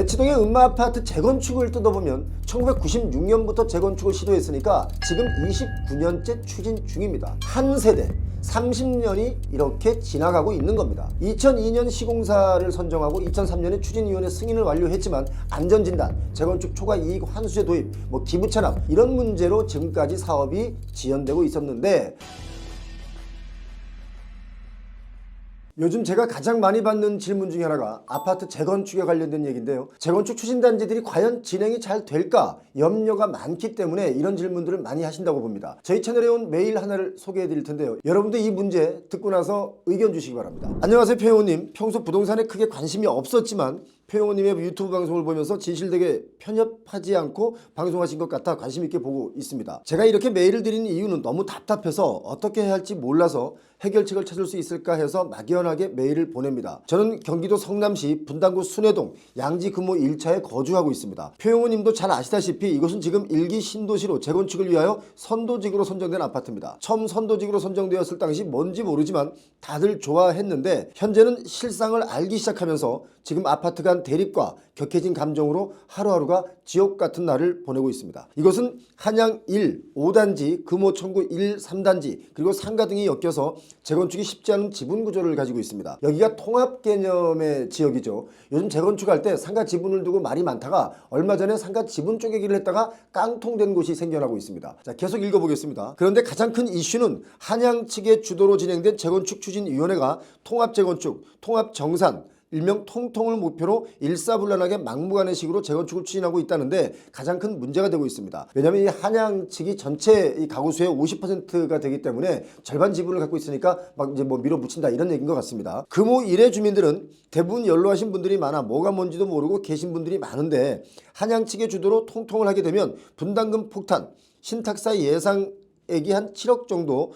대치동의 음마 아파트 재건축을 뜯어보면 1996년부터 재건축을 시도했으니까 지금 29년째 추진 중입니다. 한 세대 30년이 이렇게 지나가고 있는 겁니다. 2002년 시공사를 선정하고 2003년에 추진위원회 승인을 완료했지만 안전진단, 재건축 초과 이익 환수제 도입, 뭐 기부 찬압 이런 문제로 지금까지 사업이 지연되고 있었는데 요즘 제가 가장 많이 받는 질문 중에 하나가 아파트 재건축에 관련된 얘기인데요. 재건축 추진단지들이 과연 진행이 잘 될까 염려가 많기 때문에 이런 질문들을 많이 하신다고 봅니다. 저희 채널에 온 메일 하나를 소개해 드릴 텐데요. 여러분들 이 문제 듣고 나서 의견 주시기 바랍니다. 안녕하세요 표영호님. 평소 부동산에 크게 관심이 없었지만 표영호님의 유튜브 방송을 보면서 진실되게 편협하지 않고 방송하신 것 같아 관심 있게 보고 있습니다. 제가 이렇게 메일을 드리는 이유는 너무 답답해서 어떻게 해야 할지 몰라서 해결책을 찾을 수 있을까 해서 막연하게 메일을 보냅니다. 저는 경기도 성남시 분당구 순회동 양지 금호 1차에 거주하고 있습니다. 표영호님도 잘 아시다시피 이곳은 지금 일기 신도시로 재건축을 위하여 선도직으로 선정된 아파트입니다. 처음 선도직으로 선정되었을 당시 뭔지 모르지만 다들 좋아했는데 현재는 실상을 알기 시작하면서 지금 아파트 간 대립과 격해진 감정으로 하루하루가 지옥 같은 날을 보내고 있습니다. 이것은 한양 1, 5단지, 금호 청구 1, 3단지 그리고 상가 등이 엮여서 재건축이 쉽지 않은 지분 구조를 가지고 있습니다. 여기가 통합 개념의 지역이죠. 요즘 재건축할 때 상가 지분을 두고 말이 많다가 얼마 전에 상가 지분 쪼개기를 했다가 깡통된 곳이 생겨나고 있습니다. 자, 계속 읽어보겠습니다. 그런데 가장 큰 이슈는 한양 측의 주도로 진행된 재건축 추진위원회가 통합 재건축, 통합 정산, 일명 통통을 목표로 일사불란하게 막무가내 식으로 재건축을 추진하고 있다는데 가장 큰 문제가 되고 있습니다. 왜냐하면 이 한양 측이 전체 이 가구 수의 50%가 되기 때문에 절반 지분을 갖고 있으니까 막 이제 뭐 밀어붙인다 이런 얘기인 것 같습니다. 금호 일의 주민들은 대부분 연로하신 분들이 많아 뭐가 뭔지도 모르고 계신 분들이 많은데 한양 측의 주도로 통통을 하게 되면 분담금 폭탄, 신탁사 예상 액이 한 7억 정도로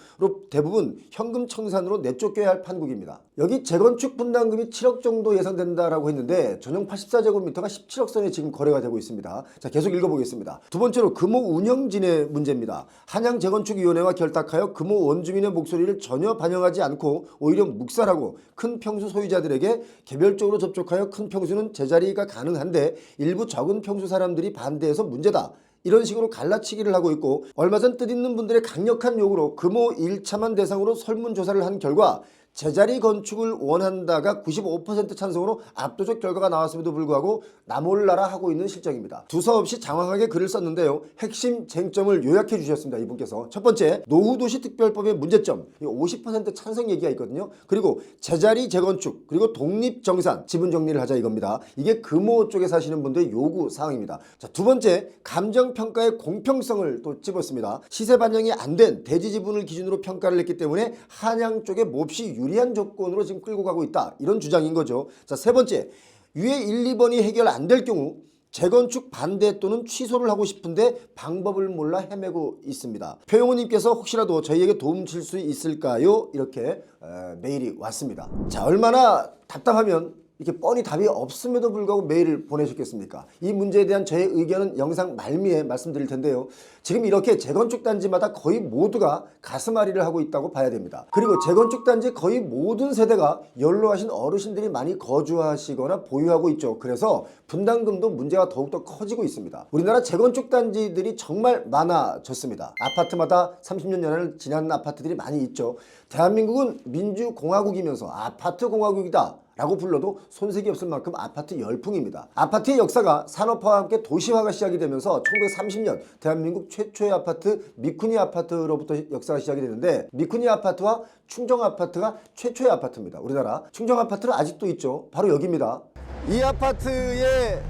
대부분 현금 청산으로 내쫓겨야 할 판국입니다. 여기 재건축 분담금이 7억 정도 예상된다라고 했는데 전용 84제곱미터가 17억 선에 지금 거래가 되고 있습니다. 자 계속 읽어보겠습니다. 두 번째로 금호 운영진의 문제입니다. 한양 재건축위원회와 결탁하여 금호 원주민의 목소리를 전혀 반영하지 않고 오히려 묵살하고 큰 평수 소유자들에게 개별적으로 접촉하여 큰 평수는 제자리가 가능한데 일부 적은 평수 사람들이 반대해서 문제다. 이런 식으로 갈라치기를 하고 있고 얼마 전 뜻있는 분들의 강력한 요구로 금호 1차만 대상으로 설문조사를 한 결과 제자리 건축을 원한다가 95% 찬성으로 압도적 결과가 나왔음에도 불구하고 나몰라라 하고 있는 실정입니다. 두서없이 장황하게 글을 썼는데요. 핵심 쟁점을 요약해 주셨습니다. 이분께서. 첫 번째, 노후도시 특별법의 문제점. 50% 찬성 얘기가 있거든요. 그리고 제자리 재건축, 그리고 독립정산, 지분 정리를 하자 이겁니다. 이게 금호 쪽에 사시는 분들의 요구 사항입니다. 자, 두 번째, 감정평가의 공평성을 또 찝었습니다. 시세 반영이 안 된 대지 지분을 기준으로 평가를 했기 때문에 한양 쪽에 몹시 유리한 조건으로 지금 끌고 가고 있다. 이런 주장인 거죠. 자, 세 번째. 위에 1, 2번이 해결 안 될 경우 재건축 반대 또는 취소를 하고 싶은데 방법을 몰라 헤매고 있습니다. 표용호님께서 혹시라도 저희에게 도움 줄 수 있을까요? 이렇게 에, 메일이 왔습니다. 자, 얼마나 답답하면 이렇게 뻔히 답이 없음에도 불구하고 메일을 보내셨겠습니까? 이 문제에 대한 저의 의견은 영상 말미에 말씀드릴 텐데요. 지금 이렇게 재건축 단지마다 거의 모두가 가슴앓이를 하고 있다고 봐야 됩니다. 그리고 재건축 단지 거의 모든 세대가 연로하신 어르신들이 많이 거주하시거나 보유하고 있죠. 그래서 분담금도 문제가 더욱더 커지고 있습니다. 우리나라 재건축 단지들이 정말 많아졌습니다. 아파트마다 30년 연한을 지난 아파트들이 많이 있죠. 대한민국은 민주공화국이면서 아파트 공화국이다. 라고 불러도 손색이 없을 만큼 아파트 열풍입니다. 아파트의 역사가 산업화와 함께 도시화가 시작이 되면서 1930년 대한민국 최초의 아파트 미쿠니 아파트로부터 역사가 시작이 되는데 미쿠니 아파트와 충정 아파트가 최초의 아파트입니다. 우리나라 충정 아파트는 아직도 있죠. 바로 여기입니다. 이 아파트의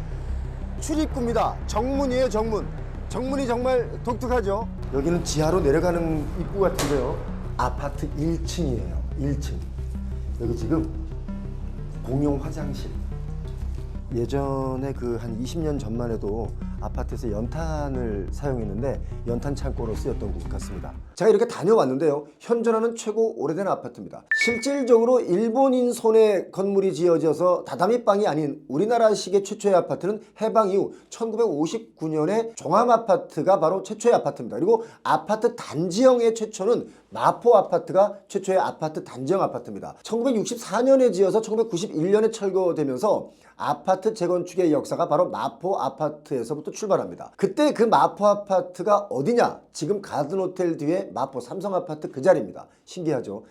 출입구입니다. 정문이에요, 정문. 정문이 정말 독특하죠. 여기는 지하로 내려가는 입구 같은데요. 아파트 1층이에요. 1층. 여기 지금 공용 화장실. 예전에 그 한 20년 전만 해도 아파트에서 연탄을 사용했는데 연탄 창고로 쓰였던 곳 같습니다. 제가 이렇게 다녀왔는데요. 현존하는 최고 오래된 아파트입니다. 실질적으로 일본인 손에 건물이 지어져서 다다미방이 아닌 우리나라식의 최초의 아파트는 해방 이후 1959년에 종암아파트가 바로 최초의 아파트입니다. 그리고 아파트 단지형의 최초는 마포 아파트가 최초의 아파트 단지형 아파트입니다. 1964년에 지어서 1991년에 철거되면서 아파트 재건축의 역사가 바로 마포 아파트에서부터 출발합니다. 그때 그 마포 아파트가 어디냐? 지금 가든 호텔 뒤에 마포 삼성 아파트 그 자리입니다. 신기하죠?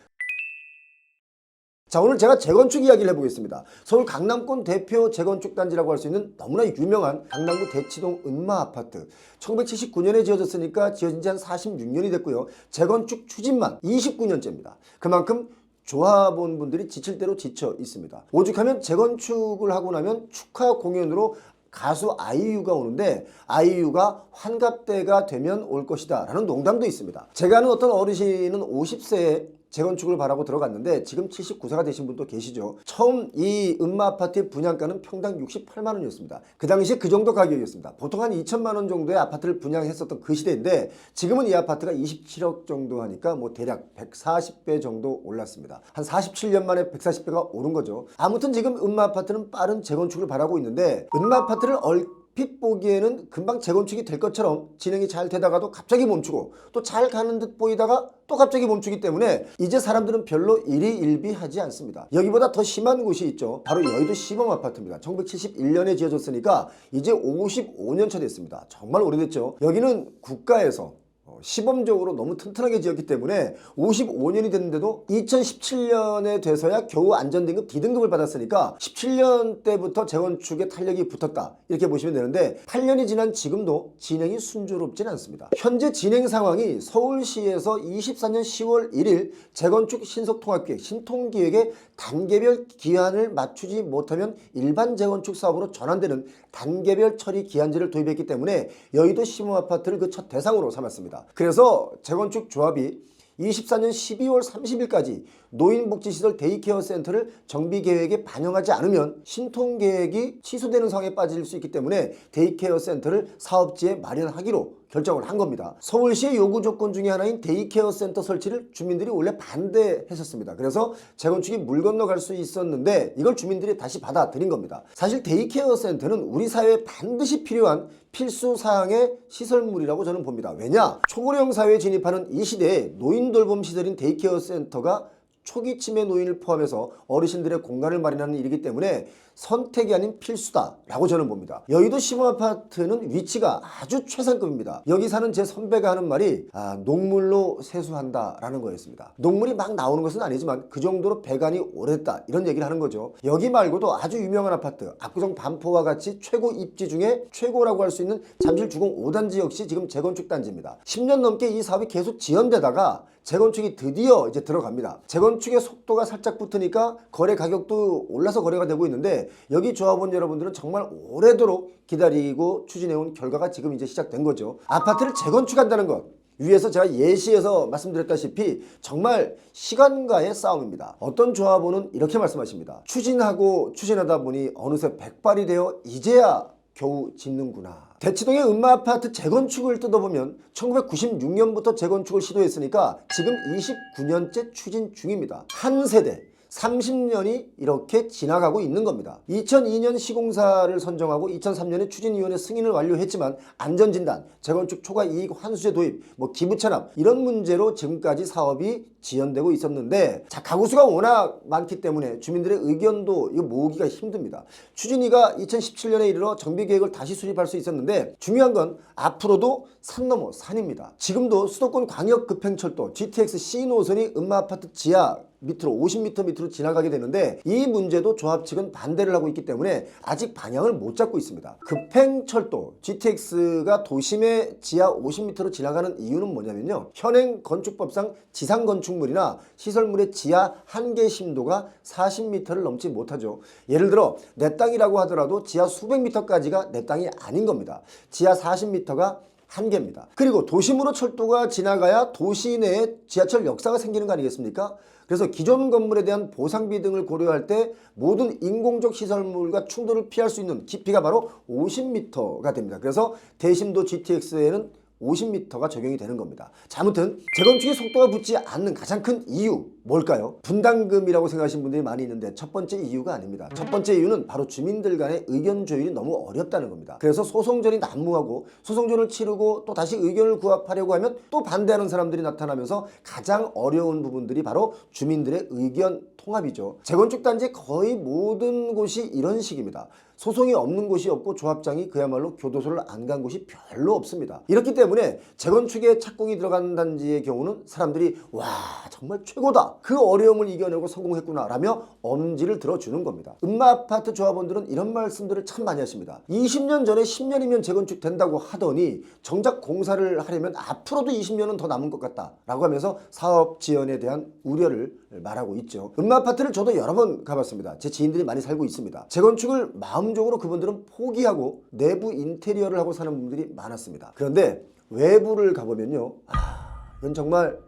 자 오늘 제가 재건축 이야기를 해보겠습니다. 서울 강남권 대표 재건축 단지라고 할 수 있는 너무나 유명한 강남구 대치동 은마 아파트 1979년에 지어졌으니까 지어진 지 한 46년이 됐고요. 재건축 추진만 29년째입니다. 그만큼 조합원 분들이 지칠 대로 지쳐 있습니다. 오죽하면 재건축을 하고 나면 축하 공연으로 가수 아이유가 오는데 아이유가 환갑대가 되면 올 것이다 라는 농담도 있습니다. 제가 아는 어떤 어르신은 50세에 재건축을 바라고 들어갔는데 지금 79세가 되신 분도 계시죠. 처음 이 은마 아파트의 분양가는 평당 68만 원이었습니다. 그 당시에 그 정도 가격이었습니다. 보통 한 2천만 원 정도의 아파트를 분양했었던 그 시대인데 지금은 이 아파트가 27억 정도 하니까 뭐 대략 140배 정도 올랐습니다. 한 47년 만에 140배가 오른 거죠. 아무튼 지금 은마 아파트는 빠른 재건축을 바라고 있는데 은마 아파트를 얼 핏 보기에는 금방 재건축이 될 것처럼 진행이 잘 되다가도 갑자기 멈추고 또 잘 가는 듯 보이다가 또 갑자기 멈추기 때문에 이제 사람들은 별로 일희일비하지 않습니다. 여기보다 더 심한 곳이 있죠. 바로 여의도 시범 아파트입니다. 1971년에 지어졌으니까 이제 55년 차 됐습니다. 정말 오래됐죠. 여기는 국가에서 어, 시범적으로 너무 튼튼하게 지었기 때문에 55년이 됐는데도 2017년에 돼서야 겨우 안전등급 D등급을 받았으니까 17년 때부터 재건축에 탄력이 붙었다 이렇게 보시면 되는데 8년이 지난 지금도 진행이 순조롭진 않습니다. 현재 진행 상황이 서울시에서 24년 10월 1일 재건축 신속통합계획 신통기획에 단계별 기한을 맞추지 못하면 일반 재건축 사업으로 전환되는 단계별 처리 기한제를 도입했기 때문에 여의도 시범 아파트를 그 첫 대상으로 삼았습니다. 그래서 재건축 조합이 24년 12월 30일까지 노인복지시설 데이케어 센터를 정비 계획에 반영하지 않으면 신통 계획이 취소되는 상황에 빠질 수 있기 때문에 데이케어 센터를 사업지에 마련하기로 결정을 한 겁니다. 서울시의 요구 조건 중에 하나인 데이케어 센터 설치를 주민들이 원래 반대했었습니다. 그래서 재건축이 물 건너갈 수 있었는데 이걸 주민들이 다시 받아들인 겁니다. 사실 데이케어 센터는 우리 사회에 반드시 필요한 필수 사항의 시설물이라고 저는 봅니다. 왜냐? 초고령 사회에 진입하는 이 시대에 노인 돌봄 시설인 데이케어 센터가 초기 치매 노인을 포함해서 어르신들의 공간을 마련하는 일이기 때문에 선택이 아닌 필수다라고 저는 봅니다. 여의도 시범 아파트는 위치가 아주 최상급입니다. 여기 사는 제 선배가 하는 말이 아, 녹물로 세수한다라는 거였습니다. 녹물이 막 나오는 것은 아니지만 그 정도로 배관이 오래됐다 이런 얘기를 하는 거죠. 여기 말고도 아주 유명한 아파트 압구정 반포와 같이 최고 입지 중에 최고라고 할 수 있는 잠실 주공 5단지 역시 지금 재건축 단지입니다. 10년 넘게 이 사업이 계속 지연되다가 재건축이 드디어 이제 들어갑니다. 재건축의 속도가 살짝 붙으니까 거래 가격도 올라서 거래가 되고 있는데 여기 조합원 여러분들은 정말 오래도록 기다리고 추진해온 결과가 지금 이제 시작된 거죠. 아파트를 재건축한다는 것. 위에서 제가 예시에서 말씀드렸다시피 정말 시간과의 싸움입니다. 어떤 조합원은 이렇게 말씀하십니다. 추진하고 추진하다 보니 어느새 백발이 되어 이제야 겨우 짓는구나. 대치동의 은마 아파트 재건축을 뜯어보면 1996년부터 재건축을 시도했으니까 지금 29년째 추진 중입니다. 한 세대 30년이 이렇게 지나가고 있는 겁니다. 2002년 시공사를 선정하고 2003년에 추진위원회 승인을 완료했지만 안전진단, 재건축 초과 이익 환수제 도입, 뭐 기부 체납 이런 문제로 지금까지 사업이 지연되고 있었는데 자 가구수가 워낙 많기 때문에 주민들의 의견도 이거 모으기가 힘듭니다. 추진위가 2017년에 이르러 정비 계획을 다시 수립할 수 있었는데 중요한 건 앞으로도 산 넘어 산입니다. 지금도 수도권 광역급행철도 GTX C 노선이 은마 아파트 지하 밑으로 50m 밑으로 지나가게 되는데 이 문제도 조합 측은 반대를 하고 있기 때문에 아직 방향을 못 잡고 있습니다. 급행철도 GTX가 도심의 지하 50m로 지나가는 이유는 뭐냐면요. 현행 건축법상 지상 건축물이나 시설물의 지하 한계 심도가 40m를 넘지 못하죠. 예를 들어 내 땅이라고 하더라도 지하 수백 미터까지가 내 땅이 아닌 겁니다. 지하 40m가 한계입니다. 그리고 도심으로 철도가 지나가야 도시 내에 지하철 역사가 생기는 거 아니겠습니까? 그래서 기존 건물에 대한 보상비 등을 고려할 때 모든 인공적 시설물과 충돌을 피할 수 있는 깊이가 바로 50m가 됩니다. 그래서 대심도 GTX에는 50m가 적용이 되는 겁니다. 자, 아무튼 재건축의 속도가 붙지 않는 가장 큰 이유 뭘까요? 분담금이라고 생각하시는 분들이 많이 있는데 첫 번째 이유가 아닙니다. 첫 번째 이유는 바로 주민들 간의 의견 조율이 너무 어렵다는 겁니다. 그래서 소송전이 난무하고 소송전을 치르고 또 다시 의견을 구합하려고 하면 또 반대하는 사람들이 나타나면서 가장 어려운 부분들이 바로 주민들의 의견 통합이죠. 재건축 단지 거의 모든 곳이 이런 식입니다. 소송이 없는 곳이 없고 조합장이 그야말로 교도소를 안 간 곳이 별로 없습니다. 이렇기 때문에 재건축에 착공이 들어간 단지의 경우는 사람들이 와 정말 최고다 그 어려움을 이겨내고 성공했구나 라며 엄지를 들어주는 겁니다. 음마 아파트 조합원들은 이런 말씀들을 참 많이 하십니다. 20년 전에 10년이면 재건축 된다고 하더니 정작 공사를 하려면 앞으로도 20년은 더 남은 것 같다 라고 하면서 사업 지연에 대한 우려를 말하고 있죠. 음마 아파트를 저도 여러 번 가봤습니다. 제 지인들이 많이 살고 있습니다. 재건축을 마음 적으로 그분들은 포기하고 내부 인테리어를 하고 사는 분들이 많았습니다. 그런데 외부를 가보면요. 아, 이건 정말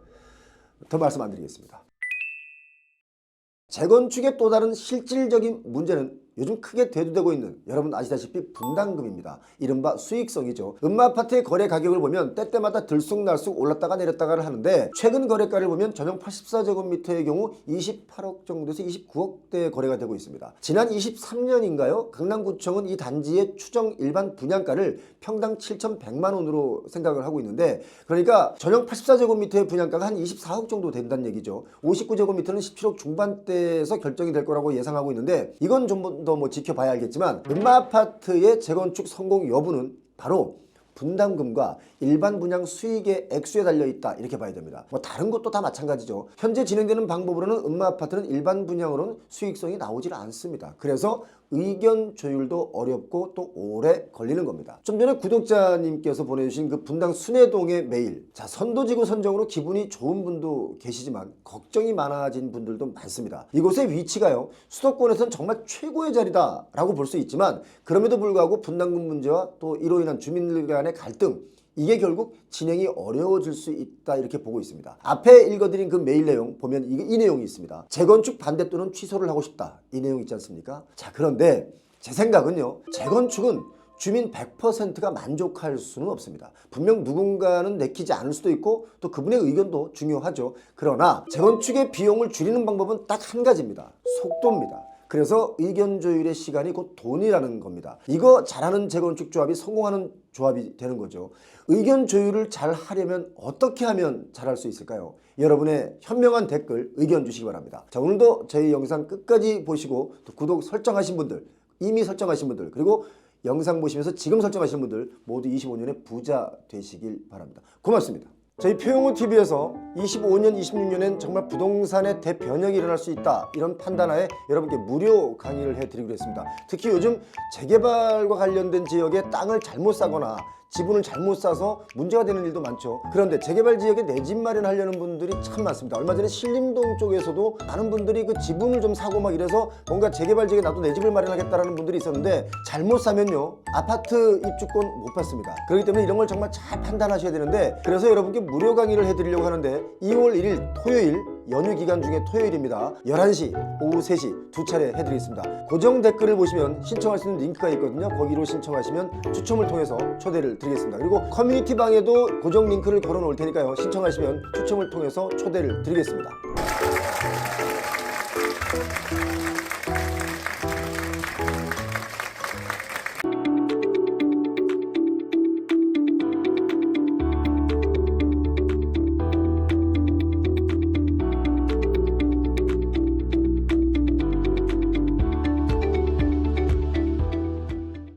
더 말씀 안 드리겠습니다. 재건축의 또 다른 실질적인 문제는 요즘 크게 대두되고 있는 여러분 아시다시피 분담금입니다. 이른바 수익성이죠. 음마아파트의 거래 가격을 보면 때때마다 들쑥날쑥 올랐다가 내렸다가를 하는데 최근 거래가를 보면 전용 84제곱미터의 경우 28억 정도에서 29억대 거래가 되고 있습니다. 지난 23년인가요? 강남구청은 이 단지의 추정 일반 분양가를 평당 7,100만 원으로 생각을 하고 있는데 그러니까 전용 84제곱미터의 분양가가 한 24억 정도 된다는 얘기죠. 59제곱미터는 17억 중반대에서 결정이 될 거라고 예상하고 있는데 이건 좀더 뭐 지켜봐야 알겠지만 음마 아파트의 재건축 성공 여부는 바로 분담금과 일반 분양 수익의 액수에 달려 있다 이렇게 봐야 됩니다. 뭐 다른 것도 다 마찬가지죠. 현재 진행되는 방법으로는 음마 아파트는 일반 분양으로는 수익성이 나오질 않습니다. 그래서 의견 조율도 어렵고 또 오래 걸리는 겁니다. 좀 전에 구독자님께서 보내주신 그 분당 순회동의 메일. 자, 선도지구 선정으로 기분이 좋은 분도 계시지만 걱정이 많아진 분들도 많습니다. 이곳의 위치가요, 수도권에선 정말 최고의 자리다라고 볼 수 있지만 그럼에도 불구하고 분담금 문제와 또 이로 인한 주민들 간의 갈등 이게 결국 진행이 어려워질 수 있다 이렇게 보고 있습니다. 앞에 읽어드린 그 메일 내용 보면 이, 이 내용이 있습니다. 재건축 반대 또는 취소를 하고 싶다 이 내용 있지 않습니까? 자 그런데 제 생각은요 재건축은 주민 100%가 만족할 수는 없습니다. 분명 누군가는 내키지 않을 수도 있고 또 그분의 의견도 중요하죠. 그러나 재건축의 비용을 줄이는 방법은 딱 한 가지입니다. 속도입니다. 그래서 의견 조율의 시간이 곧 돈이라는 겁니다. 이거 잘하는 재건축 조합이 성공하는 조합이 되는 거죠. 의견 조율을 잘 하려면 어떻게 하면 잘할 수 있을까요? 여러분의 현명한 댓글 의견 주시기 바랍니다. 자, 오늘도 저희 영상 끝까지 보시고 또 구독 설정하신 분들, 이미 설정하신 분들, 그리고 영상 보시면서 지금 설정하신 분들 모두 25년의 부자 되시길 바랍니다. 고맙습니다. 저희 표용호 TV에서 25년, 26년엔 정말 부동산의 대변혁이 일어날 수 있다 이런 판단하에 여러분께 무료 강의를 해드리기로 했습니다. 특히 요즘 재개발과 관련된 지역에 땅을 잘못 사거나 지분을 잘못 사서 문제가 되는 일도 많죠. 그런데 재개발 지역에 내 집 마련하려는 분들이 참 많습니다. 얼마 전에 신림동 쪽에서도 많은 분들이 그 지분을 좀 사고 막 이래서 뭔가 재개발 지역에 나도 내 집을 마련하겠다라는 분들이 있었는데 잘못 사면요 아파트 입주권 못 받습니다. 그렇기 때문에 이런 걸 정말 잘 판단하셔야 되는데 그래서 여러분께 무료 강의를 해드리려고 하는데 2월 1일 토요일 연휴 기간 중에 토요일입니다. 11시, 오후 3시 두 차례 해드리겠습니다. 고정 댓글을 보시면 신청할 수 있는 링크가 있거든요. 거기로 신청하시면 추첨을 통해서 초대를 드리겠습니다. 그리고 커뮤니티 방에도 고정 링크를 걸어 놓을 테니까요. 신청하시면 추첨을 통해서 초대를 드리겠습니다.